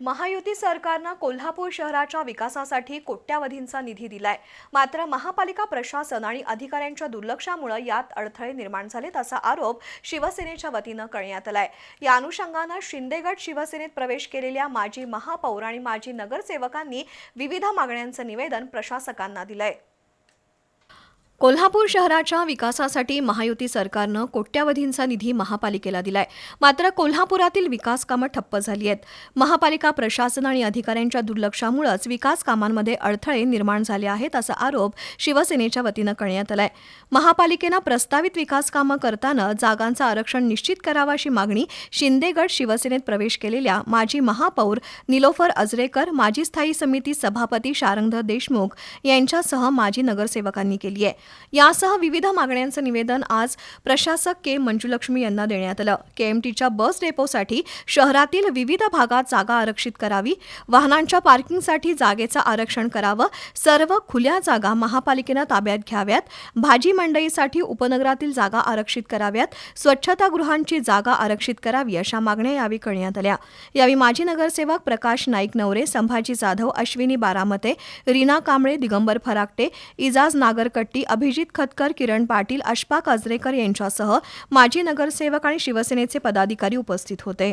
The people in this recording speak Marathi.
महायुती सरकारनं कोल्हापूर शहराच्या विकासासाठी कोट्यावधींचा निधी दिलाय. मात्र महापालिका प्रशासन आणि अधिकाऱ्यांच्या दुर्लक्षामुळे यात अडथळे निर्माण झालेत असा आरोप शिवसेनेच्या वतीनं करण्यात आलाय. या अनुषंगानं शिंदेगड शिवसेनेत प्रवेश केलेल्या माजी महापौर आणि माजी नगरसेवकांनी विविध मागण्यांचं निवेदन प्रशासकांना दिलंय. कोल्हापूर शहराच्या विकासासाठी महायुती सरकारनं कोट्यावधींचा निधी महापालिकेला दिलाय. मात्र कोल्हापुरातील विकास कामं ठप्प झाली आहेत. महापालिका प्रशासन आणि अधिकाऱ्यांच्या दुर्लक्षामुळेच विकास कामांमध्ये अडथळे निर्माण झाले आहेत असा आरोप शिवसेनेच्या वतीनं करण्यात आलाय. महापालिकेनं प्रस्तावित विकास कामं करताना जागांचं आरक्षण निश्चित करावं अशी मागणी शिंदेगड शिवसेनेत प्रवेश केलेल्या माजी महापौर निलोफर अजरेकर माजी स्थायी समिती सभापती शारंगधर देशमुख यांच्यासह माजी नगरसेवकांनी केली आहे. यासह विविध मागण्यांचं निवेदन आज प्रशासक के मंजुलक्ष्मी यांना देण्यात आलं. केएमटीच्या बस डेपोसाठी शहरातील विविध भागात जागा आरक्षित करावी वाहनांच्या पार्किंगसाठी जागेचं आरक्षण करावं सर्व खुल्या जागा महापालिकेनं ताब्यात घ्याव्यात भाजी मंडईसाठी उपनगरातील जागा आरक्षित कराव्यात स्वच्छतागृहांची जागा आरक्षित करावी अशा मागण्या यावेळी करण्यात आल्या. यावेळी माजी नगरसेवक प्रकाश नाईक नवरे संभाजी जाधव अश्विनी बारामते रीना कांबळे दिगंबर फराकटे इजाज नागरकट्टी अभिजित खतकर किरण पाटील अशफाक काजरेकर यांच्यासह माजी नगरसेवक आणि शिवसेनेचे पदाधिकारी उपस्थित होते.